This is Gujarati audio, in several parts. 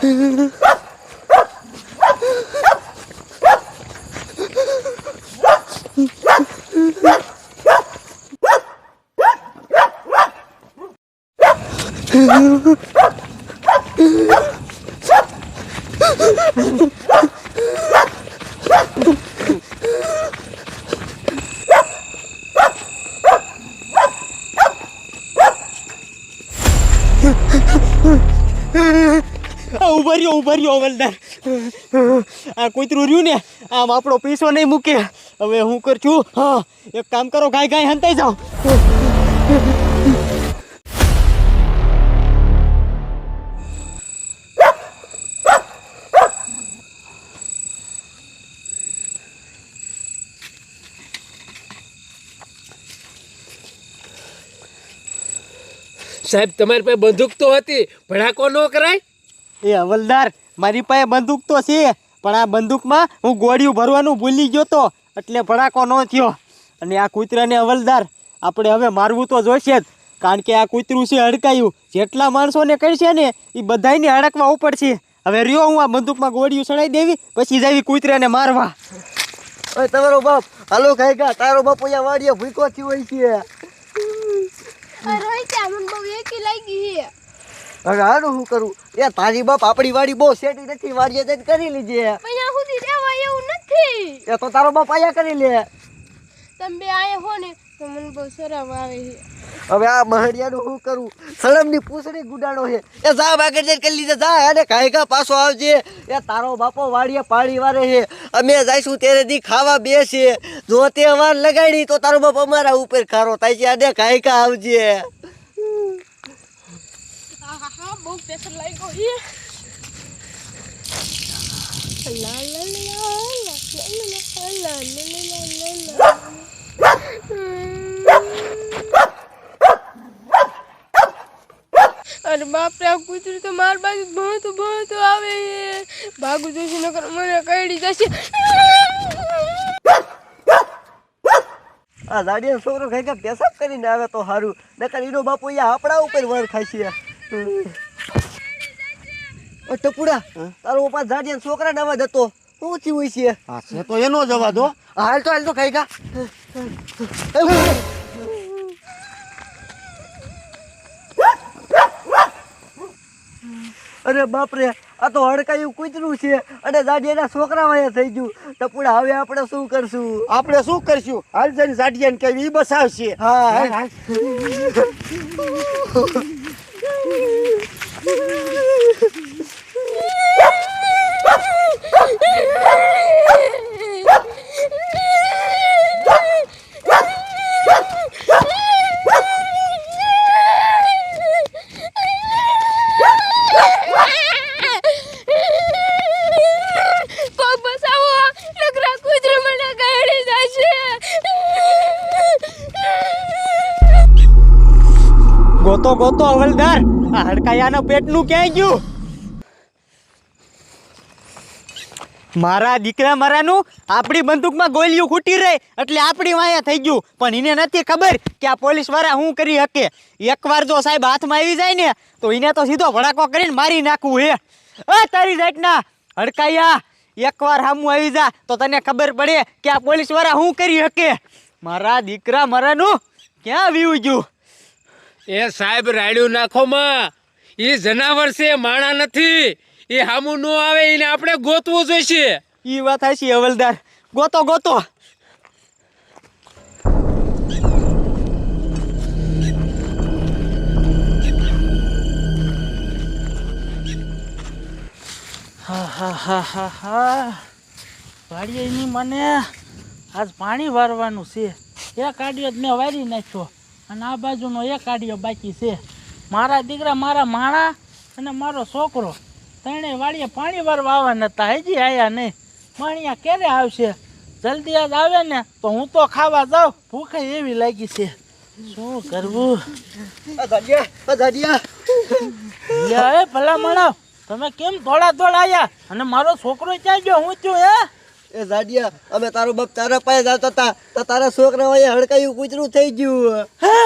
呵呵呵 ઊભા અમલદાર આ કૂતરું રહ્યું ને, આમ આપણો પીસો નહીં મૂકે. હવે હું કરશું હા, એક કામ કરો, ગાય ગાય હંતાઈ જાઓ. સાહેબ, તમારી પાસે બંદૂક તો હતી, ભડાકો ન કરાય? એ હવલદાર મારી પાસે બંદૂક તો છે પણ આ બંદૂકમાં હું ગોળીઓ ભરવાનું ભૂલી ગયો તો એટલે ભડાકો ન થયો. અને આ કૂતરાને હવલદાર આપણે હવે મારવું તો જોઈશે જ કારણ કે આ કૂતરું છે હડકાયું. જેટલા માણસોને કરશે ને એ બધાને હડકવા ઉપડશે હવે રહ્યો હું આ બંદૂકમાં ગોળીઓ ચડાવી દેવી પછી જાવી કૂતરાને મારવા. ઓય તમારો બાપ હાલો ખાઈ ગયા તારો બાપ અહીંયા વાડીએ ભૂકો થયો હોય છે. રોહિત મને બહુ એકી લાગી છે. હવે આનું શું કરું? એ તારી બાપ આપણી વાડી બહુ શેટી નથી વાડીએ જઈને કરી લીજે. અહીંયા સુધી રહેવાય એવું નથી. એ તો તારો બાપ આયા કરી લે. તમે આયા હો ને તો મને બહુ શરમ આવે છે. હવે આ મહડિયાનું શું કરું? સળમની પૂછડી ગુડાણો છે. એ જા આગળ જઈને કરી લીધે જા અને કાયકા પાછો આવજે. એ તારો બાપો વાડીએ પાણી વારે છે. અમે જઈશું ત્યારે દી ખાવા બેસે. જો તે વાર લગાડી તો તારો બાપ અમારા ઉપર ખારો થાય છે. અને કાયકા આવજે. બહુ પ્રેશર લાગ્યો અરે બાપરે, આ કૂતરું તો માર બાજુ ભણતું ભણતું આવે ભાગું જોઈશે નકર મને કઈડી જશે. આ દાડિયા છોકરો કઈ કઈ પેશાબ કરીને આવે તો સારું નકર એનો બાપુ અહીંયા આપણા ઉપર વર ખાશે ટપુડા તારો પપ્પા જાડિયા છોકરા ને અવાજ હું થયું હોય છે? હા છે તો એનો જવા દો હાલ તો હાલ તો ખાઈ ગા અરે બાપરે આ તો હડકાયું કૂતરું છે. અને દાડિયાના છોકરા વાયા થઈ ગયું. ટપુડા હવે આપણે શું કરશું? આપણે શું કરશું? હાલ જઈને સાડિયાને કહેવી ઈ બસાવશે હા હાલ. પગ બસાવો નકરા કૂતરું મને કઈડી જશે ગોતો ગોતો હવલદાર. આ હડકાયાના પેટનું ક્યાંય ગયું? મારા દીકરા મારાનું આપણી બંદૂકમાં ગોલીઓ ખૂટી રહી એટલે આપણી વાયા થઈ ગયું. પણ એને નથી ખબર કે આ પોલીસવાળા શું કરી શકે એકવાર જો સાહેબ હાથમાં આવી જાય ને, તો એને તો સીધો ભડાકો કરીને મારી નાખવું હે. અ, તારી જાતના હડકાયા. એકવાર સામું આવી જા, તો તને ખબર પડે કે આ પોલીસવાળા શું કરી શકે મારા દીકરા મારાનું ક્યાં વીવું ગયું? એ સાહેબ રાડ્યું નાખો માં. એ જનાવર છે, માણા નથી. એ હામું નો આવે, એને આપણે ગોતવું જોઈશે. ઈ વાત હાચી, હવલદાર. ગોતો ગોતો. વાડીએની મને આજ પાણી વારવાનું છે. એ કાઢ્યો મેં વારી નાખ્યો. અને આ બાજુનો એ કાઢ્યો બાકી છે. મારા દીકરા, મારા માણા અને મારો છોકરો. ત્રણેય વાળીએ પાણી ભરવા આવવાના હતા. હજી આયા નહીં. માણિયા ક્યારે આવશે? જલ્દી આજ આવે ને તો હું તો ખાવા જાઉં. ભૂખે એવી લાગી છે. શું કરવું? એ ભલા માણસ તમે કેમ થોડા થોડા આવ્યા અને મારો છોકરો ક્યાં ગયો? હું છું હે? એ દાડિયા અમે તારો બાપ તારા પાસે જતા હતા તો તારા છોકરા હડકાયું કૂતરું થઈ ગયું. હે?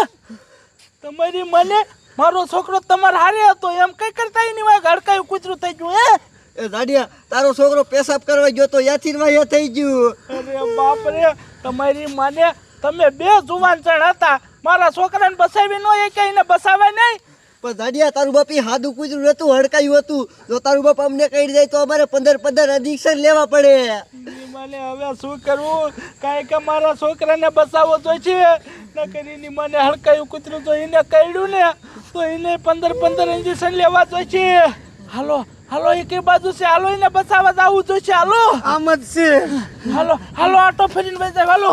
તમારી મને મારો છોકરો તમારે હારે હતો એમ કઈ કરતા એની વાય હડકાયું કૂતરું થઈ ગયું હે? એ દાડિયા તારો છોકરો પેશાબ કરવા ગયો તો યાથી વાય થઈ ગયું. અરે બાપ રે તમારી માને તમે બે જુવાન ચણ હતા મારા છોકરાને બસાવી નો એ કઈને બસાવાય નહીં. પણ દાડિયા તારું બાપી હાદું કૂતરું નતું હડકાયું હતું. જો તારું બાપ અમને કહી જાય તો અમારે પંદર પંદર અધિક્ષણ લેવા પડે. મને હવે શું કરવું કાંઈ કે મારા છોકરાને બસાવો તો છે ને કરીને મને હડકાયું કૂતરું તો એને કહ્યું ને? તો એને પંદર પંદર ઇન્જેક્શન લેવા તો હાલો હાલો એ બાજુ છે. હાલો એને જવું હાલો. આમ જ છે. હાલો હાલો આટો ફરીને બેસે હાલો.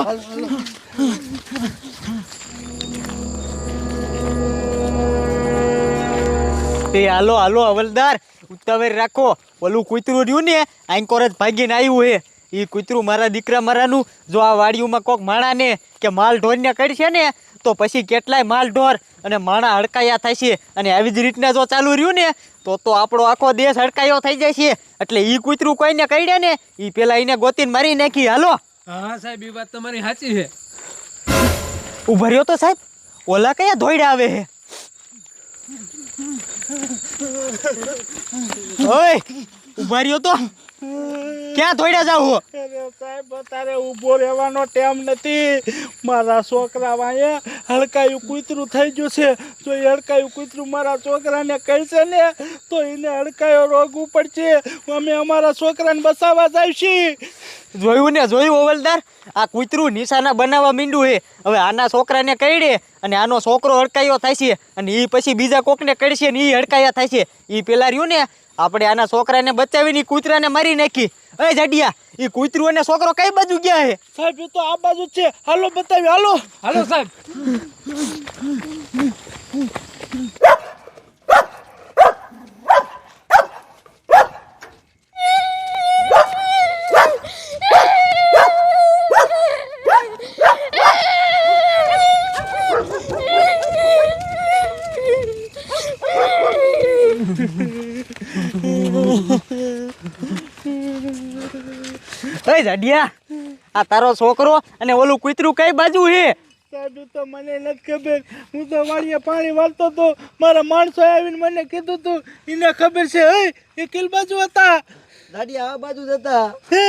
તે હાલો. હાલો હવલદાર. ઉતાવળ રાખો. ઓલું કૂતરું રહ્યું ને આંકોર જ ભાગીને આવ્યું હે. એ કૂતરું મારા દીકરા મારાનું જો આ વાડીઓમાં કોક માણાને કે માલ ઢોરને કરશે ને તો પછી કેટલાય માલ ઢોર અને માણા હડકાયા થાય છે. અને આવી જ રીતના જો ચાલુ રહ્યું ને તો તો આપણો આખો દેશ હડકાયો થઈ જાય છે. એટલે એ કૂતરું કોઈને કરડે ને એ પેલા એને ગોતીને મારી નાખી. હાલો. હા સાહેબ એ વાત તમારી સાચી છે. ઊભા રહ્યો તો સાહેબ? ઓલા કયા ધોઈડા આવે હે ઓય ઊભા રહ્યો તો. ક્યાં થોડ્યા જાવ સાહેબ તારે ઊભો રહેવાનો ટાઈમ નથી. મારા છોકરા વાંહે હડકાયું કૂતરું થઈ ગયું છે. જો એ હડકાયું કૂતરું મારા છોકરાને કહેશે ને, તો એને હડકાયો રોગ ઉપડશે. અમે અમારા છોકરાને બસાવવા જાય છીએ જોયું ને જોયું ઓવલદાર આ કૂતરું નિશાના બનાવવા મીંડું હે હવે આના છોકરાને કઈડે અને આનો છોકરો હડકાયો થાય છે. અને એ પછી બીજા કોકને કડશે ને એ હડકાયા થાય છે. એ પેલા રહ્યું ને આપણે આના છોકરાને બચાવીને કૂતરાને મારી નાખી. એ જાડિયા એ કૂતરું અને છોકરો કઈ બાજુ ગયા હે સાહેબ એ તો આ બાજુ જ છે. હાલો બતાવી હાલો. હાલો સાહેબ. એ જાડિયા. આ તારો છોકરો અને ઓલું કૂતરું કઈ બાજુ હે તો મને નથી ખબર. હું તો વાળીએ પાણી વાળતો તો મારા માણસો આવીને મને કીધું તું એને ખબર છે હે એ કિલ બાજુ હતા. જાડિયા આ બાજુ જતા હે?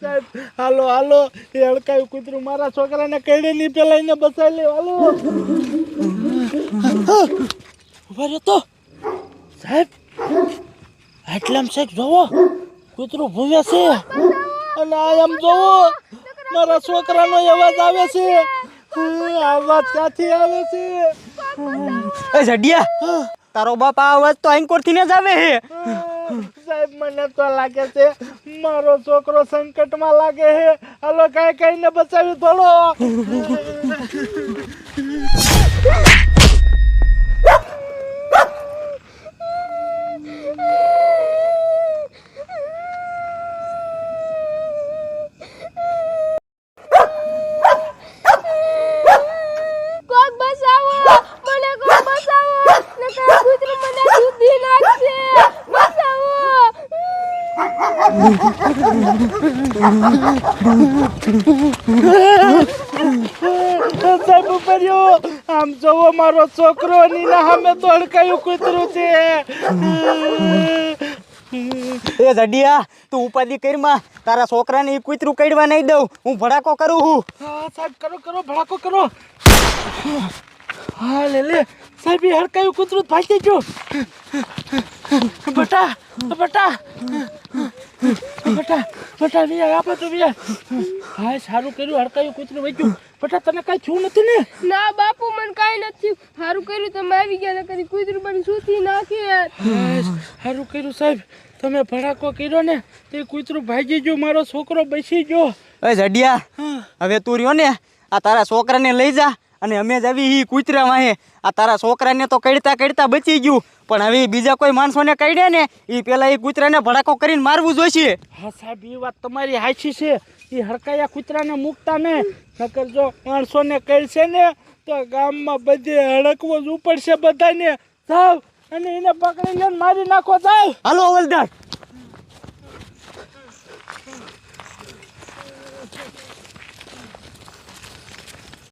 સાહેબ હાલો હાલો. એ હડકાયું કૂતરું મારા છોકરાને કઈડે નહીં પેલા એને બસાવી લે હાલો. ઊભા સાહેબ આટલામ સાહેબ જોવો. કૂતરું ભૂવે છે. અને આ એમ જોવો મારા છોકરાનો અવાજ આવે છે. અવાજ ક્યાંથી આવે છે? એ જડિયા તારો બાપ આ અવાજ તો આંકોરથી જ આવે હે. સાહેબ મને તો લાગે છે મારો છોકરો સંકટમાં લાગે હે. હાલો કઈ કઈને બચાવી થોડો કોક બસાવો મને કોક બસાવો નકર કૂતરું મને દૂધી નાખશે બસાવો સાહેબ ઉપર્યો આમ જોવો મારો છોકરો નીના સામે તો હડકાયું કૂતરું છે. એ જડિયા તું ઉપાધિ કરમાં તારા છોકરાને ઈ કૂતરું કઈડવા નહીં દઉં. હું ભડાકો કરું હું હા સાહેબ કરો કરો ભડાકો કરો. હા લે લે. સાહેબ એ હડકાયું કૂતરું ભાગી ગયું. બટા બટા. બટા બટા વિયા આપો તો વિયા હા સારું કર્યું હડકાયું કૂતરું વૈક્યું બટા તને કાંઈ થયું નથી ને? ના બાપુ મને કાંઈ નથી સારું કર્યું તમે આવી ગયા નકર ઈ કૂતરું બની સૂતી નાખી યાર. સારું કર્યું સાહેબ. તમે ભડાકો કર્યો ને તે કૂતરું ભાગી ગયું મારો છોકરો બેસી ગયો. એ જડિયા હવે તું રહ્યો ને આ તારા છોકરાને લઈ જા. અને અમે જ આવી ઈ કૂતરા વાહે. આ તારા છોકરાને તો કડતા કડતા બચી ગયું. પણ હવે બીજા કોઈ માણસોને કઈડે ને એ પેલા એ કૂતરાને ભડાકો કરીને મારવું જોઈશે. હા સાહેબ એ વાત તમારી હાચી છે. એ હડકાયા કૂતરાને મૂકતા ને નકર જો માણસોને કહેશે ને તો ગામમાં બધે હડકવો જ ઉપડશે બધાને. જાવ અને એને પકડી લઈને મારી નાખો જાવ. હાલો હવલદાર.